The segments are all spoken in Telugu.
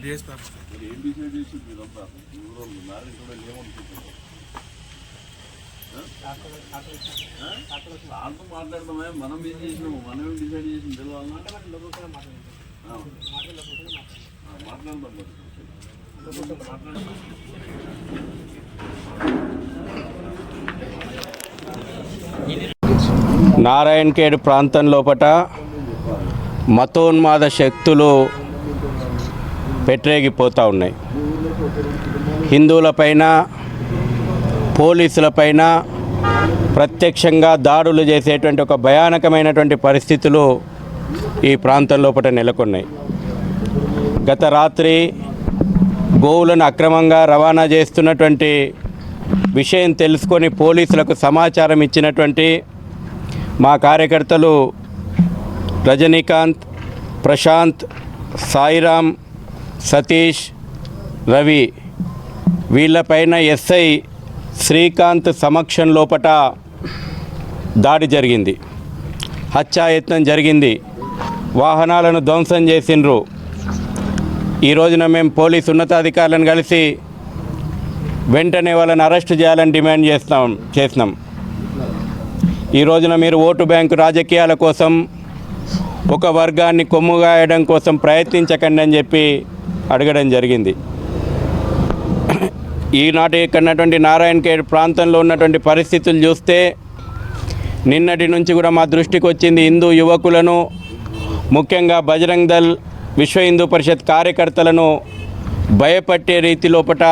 డిఎస్పీ ఆఫీస్ మరి ఏం డిసైడ్ చేసి మీరంతా ఊళ్ళో నారాయణ కూడా ఏమనుకుంటున్నారు? వాళ్ళతో మాట్లాడదామే మనం ఏం చేసినాము? మనం ఏం డిసైడ్ చేసిన తెలియాలన్నా మాట్లాడదాం నారాయణఖేడ్ ప్రాంతం లోపట మతోన్మాద శక్తులు పెట్టరేగిపోతూ ఉన్నాయి. హిందువులపైన పోలీసులపైన ప్రత్యక్షంగా దాడులు చేసేటువంటి ఒక భయానకమైనటువంటి పరిస్థితులు ఈ ప్రాంతం లోపల నెలకొన్నాయి. గత రాత్రి గోవులను అక్రమంగా రవాణా చేస్తున్నటువంటి విషయం తెలుసుకొని పోలీసులకు సమాచారం ఇచ్చినటువంటి మా కార్యకర్తలు రజనీకాంత్ ప్రశాంత్ సాయిరామ్ సతీష్ రవి వీళ్ళపైన ఎస్ఐ శ్రీకాంత్ సమక్షం లోపట దాడి జరిగింది. హత్యాయత్నం జరిగింది. వాహనాలను ధ్వంసం చేసిండ్రు. ఈ రోజున మేము పోలీసు ఉన్నతాధికారులను కలిసి వెంటనే వాళ్ళని అరెస్ట్ చేయాలని డిమాండ్ చేస్తాం చేసినాం. ఈ రోజున మీరు ఓటు బ్యాంకు రాజకీయాల కోసం ఒక వర్గాన్ని కొమ్ముగాయడం కోసం ప్రయత్నించకండి అని చెప్పి అడగడం జరిగింది. ఈనాటి కన్నటువంటి నారాయణ ఖేడ్ ప్రాంతంలో ఉన్నటువంటి పరిస్థితులు చూస్తే నిన్నటి నుంచి కూడా మా దృష్టికి వచ్చింది హిందూ యువకులను ముఖ్యంగా బజరంగ్ దళ్ విశ్వ హిందూ పరిషత్ కార్యకర్తలను భయపట్టే రీతి లోపట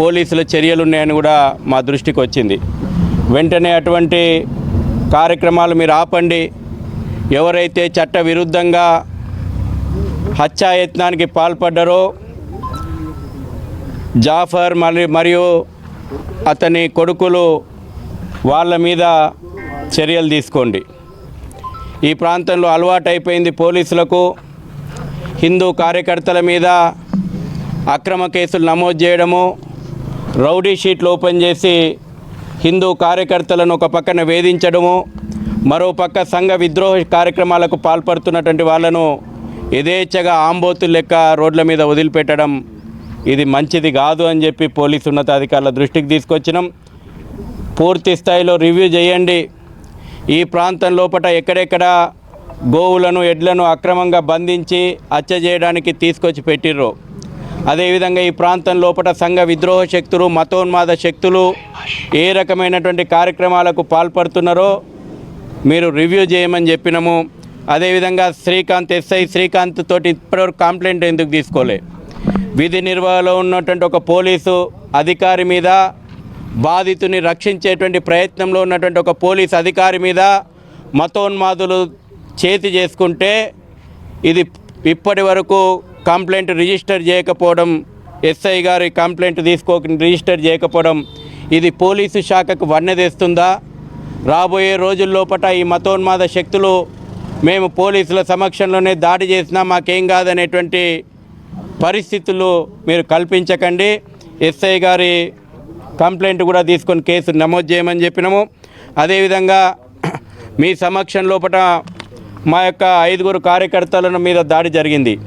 పోలీసుల చర్యలు ఉన్నాయని కూడా మా దృష్టికి వచ్చింది. వెంటనే అటువంటి కార్యక్రమాలు మీరు ఆపండి. ఎవరైతే చట్ట విరుద్ధంగా హత్యాయత్నానికి పాల్పడ్డారో జాఫర్ మరి మరియు అతని కొడుకులు వాళ్ళ మీద చర్యలు తీసుకోండి. ఈ ప్రాంతంలో అలవాటైపోయింది పోలీసులకు. హిందూ కార్యకర్తల మీద అక్రమ కేసులు నమోదు చేయడము రౌడీ షీట్లు ఓపెన్ చేసి హిందూ కార్యకర్తలను ఒక పక్కన వేధించడము మరో పక్క సంఘ విద్రోహ కార్యక్రమాలకు పాల్పడుతున్నటువంటి వాళ్ళను యథేచ్ఛగా ఆంబోతులు లెక్క రోడ్ల మీద వదిలిపెట్టడం ఇది మంచిది కాదు అని చెప్పి పోలీసు ఉన్నతాధికారుల దృష్టికి తీసుకొచ్చినాం. పూర్తి స్థాయిలో రివ్యూ చేయండి. ఈ ప్రాంతం లోపల ఎక్కడెక్కడ గోవులను ఎడ్లను అక్రమంగా బంధించి హత్య చేయడానికి తీసుకొచ్చి పెట్టిర్రు. అదేవిధంగా ఈ ప్రాంతం లోపల సంఘ విద్రోహ శక్తులు మతోన్మాద శక్తులు ఏ రకమైనటువంటి కార్యక్రమాలకు పాల్పడుతున్నారో మీరు రివ్యూ చేయమని చెప్పినాము. అదేవిధంగా శ్రీకాంత్ ఎస్ఐ శ్రీకాంత్ తోటి ఇప్పటివరకు కంప్లైంట్ ఎందుకు తీసుకోలే? విధి నిర్వహణలో ఉన్నటువంటి ఒక పోలీసు అధికారి మీద బాధితుని రక్షించేటువంటి ప్రయత్నంలో ఉన్నటువంటి ఒక పోలీస్ అధికారి మీద మతోన్మాదులు చేతి చేసుకుంటే ఇది ఇప్పటి వరకు కంప్లైంట్ రిజిస్టర్ చేయకపోవడం ఎస్ఐ గారి కంప్లైంట్ తీసుకో రిజిస్టర్ చేయకపోవడం ఇది పోలీసు శాఖకు వన్నె తెస్తుందా రాబోయే రోజుల్లోపట ఈ మతోన్మాద శక్తులు మేము పోలీసుల సమక్షంలోనే దాడి చేసినా మాకేం కాదనేటువంటి పరిస్థితులు మీరు కల్పించకండి. ఎస్ఐ గారి కంప్లైంట్ కూడా తీసుకొని కేసు నమోదు చేయమని చెప్పినాము. అదేవిధంగా మీ సమక్షం లోపల మా యొక్క ఐదుగురు కార్యకర్తలను మీద దాడి జరిగింది.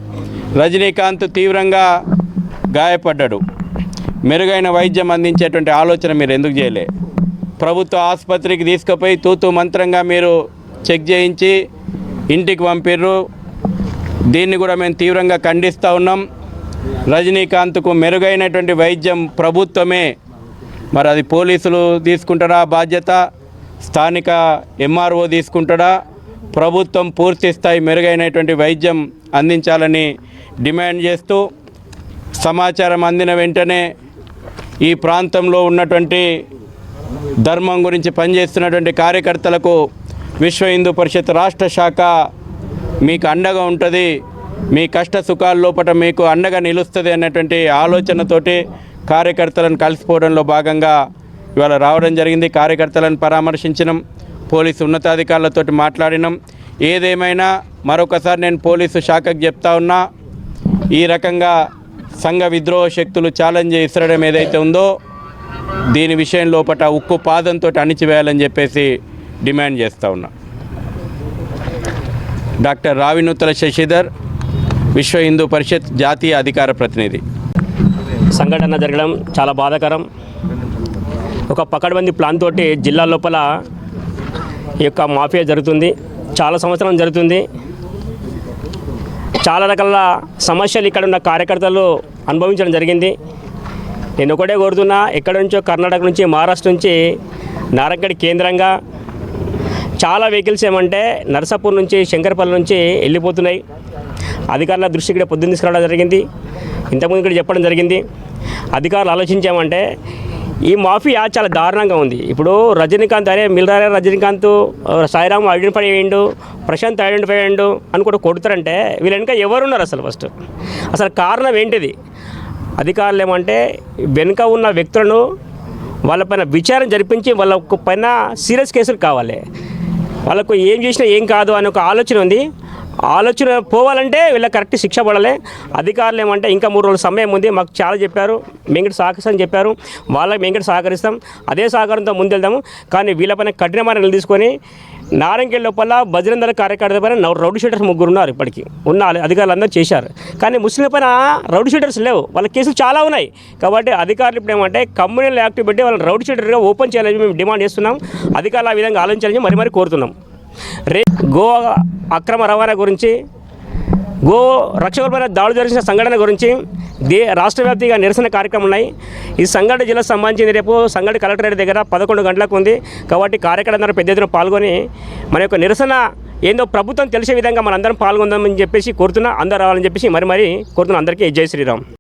రజనీకాంత్ తీవ్రంగా గాయపడ్డాడు. మెరుగైన వైద్యం అందించేటువంటి ఆలోచన మీరు ఎందుకు చేయలే? ప్రభుత్వ ఆసుపత్రికి తీసుకుపోయి తూతు మంత్రంగా మీరు చెక్ చేయించి ఇంటికి పంపిర్రు. దీన్ని కూడా మేము తీవ్రంగా ఖండిస్తూ ఉన్నాం. రజనీకాంత్కు మెరుగైనటువంటి వైద్యం ప్రభుత్వమే. మరి అది పోలీసులు తీసుకుంటారా? బాధ్యత. స్థానిక ఎంఆర్ఓ తీసుకుంటాడా? ప్రభుత్వం పూర్తి స్థాయి మెరుగైనటువంటి వైద్యం అందించాలని డిమాండ్ చేస్తూ సమాచారం అందిన వెంటనే ఈ ప్రాంతంలో ఉన్నటువంటి ధర్మం గురించి పనిచేస్తున్నటువంటి కార్యకర్తలకు విశ్వ హిందూ పరిషత్ రాష్ట్ర శాఖ మీకు అండగా ఉంటుంది. మీ కష్ట సుఖాల లోపల మీకు అండగా నిలుస్తుంది అన్నటువంటి ఆలోచనతోటి కార్యకర్తలను కలిసిపోవడంలో భాగంగా ఇవాళ రావడం జరిగింది. కార్యకర్తలను పరామర్శించినాం పోలీసు ఉన్నతాధికారులతో మాట్లాడినాం. ఏదేమైనా మరొకసారి నేను పోలీసు శాఖకు చెప్తా ఉన్నా ఈ రకంగా సంఘ విద్రోహ శక్తులు ఛాలెంజ్ ఇసరడం ఏదైతే ఉందో దీని విషయం లోపల ఉక్కు పాదంతో అణిచివేయాలని చెప్పేసి డిమాండ్ చేస్తూ ఉన్నా. డాక్టర్ రావినూతల శశిధర్ విశ్వ హిందూ పరిషత్ జాతీయ అధికార ప్రతినిధి. సంఘటన జరగడం చాలా బాధాకరం. ఒక పకడ్బందీ ప్లాన్ తోటి జిల్లా లోపల ఈ యొక్క మాఫియా జరుగుతుంది. చాలా సంవత్సరం జరుగుతుంది. చాలా రకాల సమస్యలు ఇక్కడ ఉన్న కార్యకర్తలు అనుభవించడం జరిగింది. నేను ఒకటే కోరుతున్నా ఎక్కడి నుంచో కర్ణాటక నుంచి మహారాష్ట్ర నుంచి నారంగడి కేంద్రంగా చాలా వెహికల్స్ ఏమంటే నరసాపూర్ నుంచి శంకరపల్లి నుంచి వెళ్ళిపోతున్నాయి. అధికారుల దృష్టికి ఇక్కడ పొద్దున్న తీసుకురావడం జరిగింది. ఇంతకుముందు ఇక్కడ చెప్పడం జరిగింది. అధికారులు ఆలోచించామంటే ఈ మాఫియా చాలా దారుణంగా ఉంది. ఇప్పుడు రజనీకాంత్ అరే మిల్లారే రజనీకాంత్ సాయిరాము సాయిరామ్ ఐడెంటిఫై అయ్యిండు ప్రశాంత్ ఐడెంటిఫై అయ్యిండు అని కూడా కొడుతారంటే వీళ్ళ వెనుక ఎవరున్నారు అసలు ఫస్ట్ అసలు కారణం ఏంటిది? అధికారులు ఏమంటే వెనుక ఉన్న వ్యక్తులను వాళ్ళపైన విచారణ జరిపించి వాళ్ళ పైన సీరియస్ కేసులు కావాలి. వాళ్ళకు ఏం చేసినా ఏం కాదు అనే ఒక ఆలోచన ఉంది. ఆలోచన పోవాలంటే వీళ్ళకి కరెక్ట్ శిక్ష పడాలి. అధికారులు ఏమంటే ఇంకా మూడు రోజుల సమయం ఉంది. మాకు చాలా చెప్పారు. మేము సహకరిస్తామని చెప్పారు. వాళ్ళకి మేము సహకరిస్తాం అదే సహకారంతో ముందెళ్దాము. కానీ వీళ్ళపైన కఠినమైన తీసుకొని నారంకెల్ లోపల బజరందర కార్యకర్త పైన నవ- రౌడీ షీటర్స్ ముగ్గురు ఉన్నారు ఇప్పటికీ. ఉన్న అధికారులు అందరూ చేశారు. కానీ ముస్లిం పైన రౌడీ షీటర్స్ లేవు. వాళ్ళ కేసులు చాలా ఉన్నాయి. కాబట్టి అధికారులు ఇప్పుడు ఏమంటే కమ్యూనల్ యాక్ట్ పెట్టి వాళ్ళని రౌడీ షీటర్గా ఓపెన్ చేయాలని మేము డిమాండ్ చేస్తున్నాం. అధికారులు ఆ విధంగా ఆలోచించాలని మరి మరి కోరుతున్నాం. రే గోవా అక్రమ రవాణా గురించి గో రక్షకులపై దాడులు జరిగిన సంఘటన గురించి దే రాష్ట్ర వ్యాప్తిగా నిరసన కార్యక్రమం ఉన్నాయి. ఈ సంఘటన జిల్లా సంబంధించింది రేపు సంఘటన కలెక్టరేట్ దగ్గర పదకొండు గంటలకు ఉంది. కాబట్టి కార్యకర్తలందరూ పెద్ద ఎత్తున పాల్గొని మన యొక్క నిరసన ఏందో ప్రభుత్వం తెలిసే విధంగా మనందరం పాల్గొందామని చెప్పేసి కోరుతున్నా. అందరూ రావాలని చెప్పేసి మరి మరి కోరుతున్నా. అందరికీ జై శ్రీరామ్.